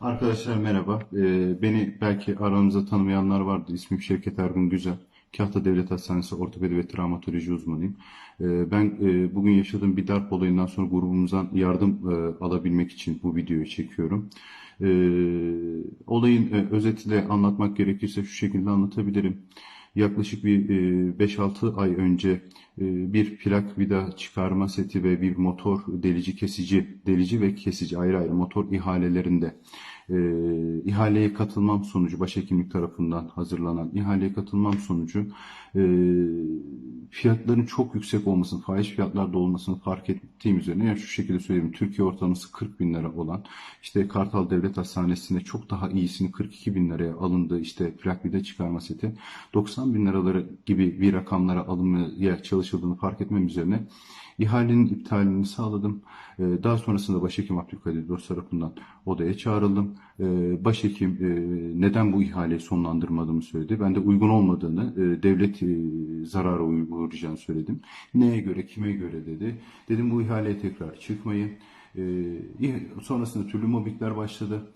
Arkadaşlar merhaba. Ee, beni belki aranızda tanımayanlar vardı. İsmim Şevket Ergun Güzel. Kahta Devlet Hastanesi ortopedi ve travmatoloji uzmanıyım. Ee, ben e, bugün yaşadığım bir darp olayından sonra grubumuzdan yardım e, alabilmek için bu videoyu çekiyorum. Ee, olayın e, özetiyle anlatmak gerekirse şu şekilde anlatabilirim. Yaklaşık bir e, 5-6 ay önce e, bir plak vida çıkarma seti ve bir motor delici kesici, delici ve kesici ayrı ayrı motor ihalelerinde e, ihaleye katılmam sonucu başhekimlik tarafından hazırlanan ihaleye katılmam sonucu e, fiyatların çok yüksek olmasını, fahiş fiyatlarda olmasını fark ettiğim üzerine yani şu şekilde söyleyeyim. Türkiye ortalaması 40 bin lira olan işte Kartal Devlet Hastanesi'nde çok daha iyisini 42 bin liraya alındığı işte plak vida çıkarma seti 90 bin liraları gibi bir rakamlara alınmaya çalışıldığını fark etmem üzerine ihalenin iptalini sağladım. Ee, Daha sonrasında Başhekim Abdülkadir Dost tarafından odaya çağrıldım. Ee, Başhekim e, neden bu ihaleyi sonlandırmadığımı söyledi. Ben de uygun olmadığını, e, devlet e, zarara uğrayacağını söyledim. Neye göre, kime göre dedi. Dedim bu ihaleye tekrar çıkmayın. Ee, Sonrasında türlü mobbingler başladı.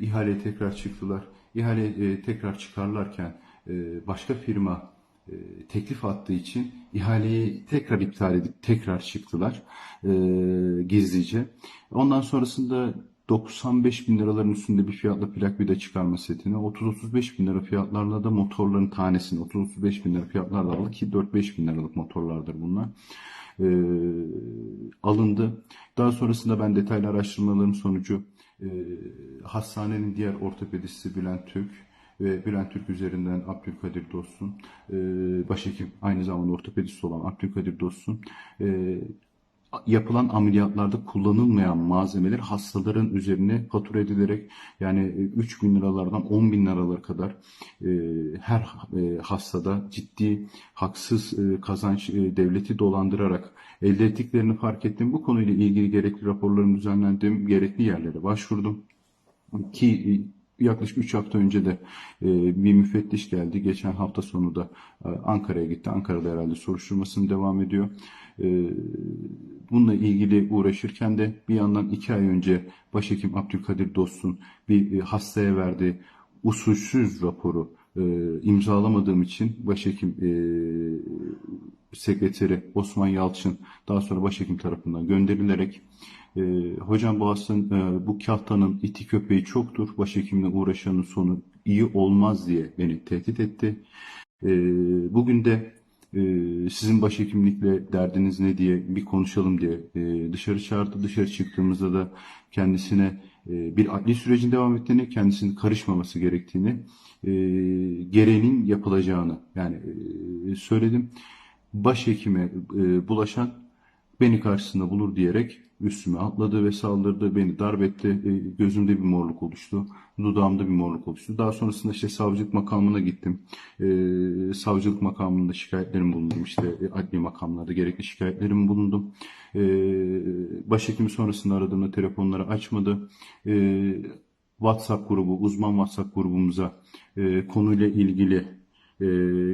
İhaleye tekrar çıktılar. İhale e, tekrar çıkarlarken e, başka firma e, teklif attığı için ihaleyi tekrar iptal edip tekrar çıktılar e, gizlice. Ondan sonrasında 95 bin liraların üstünde bir fiyatla plak vida çıkarma setini 30-35 bin lira fiyatlarla da motorların tanesini 30-35 bin lira fiyatlarla aldı ki 4-5 bin liralık motorlardır bunlar e, alındı. Daha sonrasında ben detaylı araştırmalarım sonucu e, hastanenin diğer ortopedisti Bülent Türk ve Bülent Türk üzerinden Abdülkadir Dost'un e, başhekim aynı zamanda ortopedist olan Abdülkadir Dost'un e, yapılan ameliyatlarda kullanılmayan malzemeler hastaların üzerine fatura edilerek yani e, 3 bin liralardan 10 bin liralara kadar e, her e, hastada ciddi haksız e, kazanç e, devleti dolandırarak elde ettiklerini fark ettim. Bu konuyla ilgili gerekli raporlarımı düzenlendim, gerekli yerlere başvurdum ki e, yaklaşık 3 hafta önce de e, bir müfettiş geldi. Geçen hafta sonu da e, Ankara'ya gitti. Ankara'da herhalde soruşturmasını devam ediyor. E, bununla ilgili uğraşırken de bir yandan 2 ay önce Başhekim Abdülkadir Dost'un bir hastaya verdiği usulsüz raporu e, imzalamadığım için başhekim e, sekreteri Osman Yalçın daha sonra başhekim tarafından gönderilerek e, hocam bu hastanın e, bu kahtanın iti köpeği çoktur. Başhekimle uğraşanın sonu iyi olmaz diye beni tehdit etti. E, bugün de e, sizin başhekimlikle derdiniz ne diye bir konuşalım diye e, dışarı çağırdı. Dışarı çıktığımızda da kendisine bir adli sürecin devam ettiğini, kendisinin karışmaması gerektiğini, e, gereğinin yapılacağını yani e, söyledim. Başhekime e, bulaşan beni karşısında bulur diyerek üstüme atladı ve saldırdı. Beni darp etti. E, Gözümde bir morluk oluştu. Dudağımda bir morluk oluştu. Daha sonrasında işte savcılık makamına gittim. E, savcılık makamında şikayetlerimi bulundum. İşte e, adli makamlarda gerekli şikayetlerimi bulundum. E, başhekimi sonrasında aradığımda telefonları açmadı. E, WhatsApp grubu, uzman WhatsApp grubumuza e, konuyla ilgili e,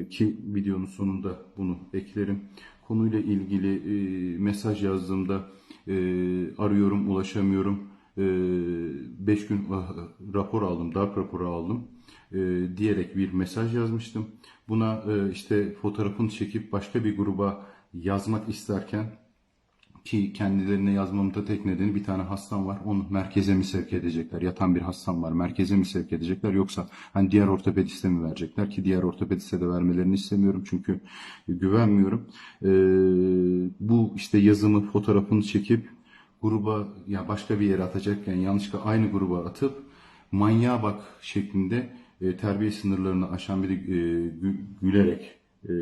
ki videonun sonunda bunu eklerim. Konuyla ilgili e, mesaj yazdığımda e, arıyorum, ulaşamıyorum. 5 gün ah, rapor aldım, darp raporu aldım e, diyerek bir mesaj yazmıştım. Buna e, işte fotoğrafını çekip başka bir gruba yazmak isterken ki kendilerine yazmamın da tek nedeni bir tane hastam var. Onu merkeze mi sevk edecekler? Yatan bir hastam var. Merkeze mi sevk edecekler? Yoksa hani diğer ortopediste mi verecekler? Ki diğer ortopediste de vermelerini istemiyorum. Çünkü güvenmiyorum. Ee, bu işte yazımı, fotoğrafını çekip gruba ya başka bir yere atacakken yanlışlıkla aynı gruba atıp manyağa bak şeklinde e, terbiye sınırlarını aşan biri e, gü- gülerek e,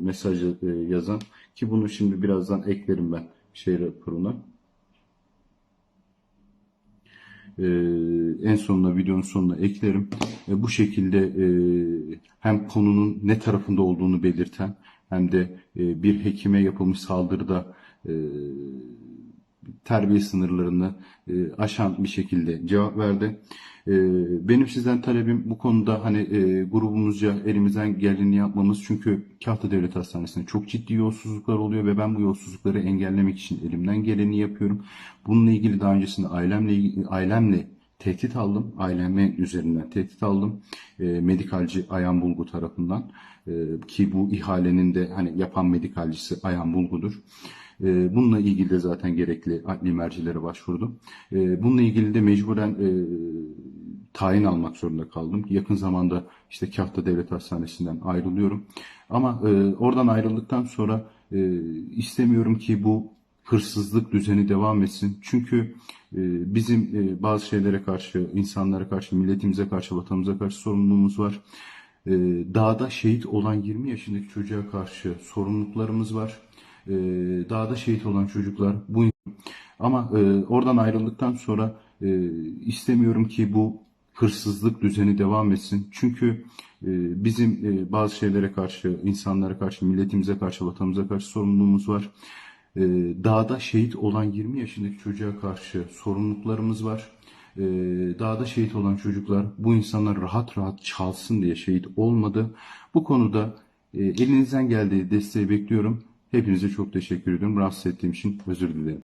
mesajı e, yazan ki bunu şimdi birazdan eklerim ben şey raporuna. E, en sonuna videonun sonuna eklerim. E, bu şekilde e, hem konunun ne tarafında olduğunu belirten hem de e, bir hekime yapılmış saldırıda e, terbiye sınırlarını e, aşan bir şekilde cevap verdi. E, benim sizden talebim bu konuda hani e, grubumuzca elimizden geldiğini yapmamız çünkü Kahta Devlet Hastanesi'nde çok ciddi yolsuzluklar oluyor ve ben bu yolsuzlukları engellemek için elimden geleni yapıyorum. Bununla ilgili daha öncesinde ailemle ailemle tehdit aldım. Ailemin üzerinden tehdit aldım. E, medikalci Ayhan Bulgu tarafından. E, ki bu ihalenin de hani yapan medikalcisi Ayhan Bulgu'dur. E, bununla ilgili de zaten gerekli adli mercilere başvurdum. E, bununla ilgili de mecburen e, tayin almak zorunda kaldım. Yakın zamanda işte Kahta Devlet Hastanesi'nden ayrılıyorum. Ama e, oradan ayrıldıktan sonra e, istemiyorum ki bu hırsızlık düzeni devam etsin. Çünkü e, bizim e, bazı şeylere karşı, insanlara karşı, milletimize karşı, vatanımıza karşı sorumluluğumuz var. E, dağda şehit olan 20 yaşındaki çocuğa karşı sorumluluklarımız var. Dağda şehit olan çocuklar bu ama oradan ayrıldıktan sonra istemiyorum ki bu hırsızlık düzeni devam etsin. Çünkü bizim bazı şeylere karşı, insanlara karşı, milletimize karşı, vatanımıza karşı sorumluluğumuz var. E, dağda şehit olan 20 yaşındaki çocuğa karşı sorumluluklarımız var. E, dağda şehit olan çocuklar bu insanlar rahat rahat çalsın diye şehit olmadı. Bu konuda e, elinizden geldiği desteği bekliyorum. Hepinize çok teşekkür ediyorum. Rahatsız ettiğim için özür dilerim.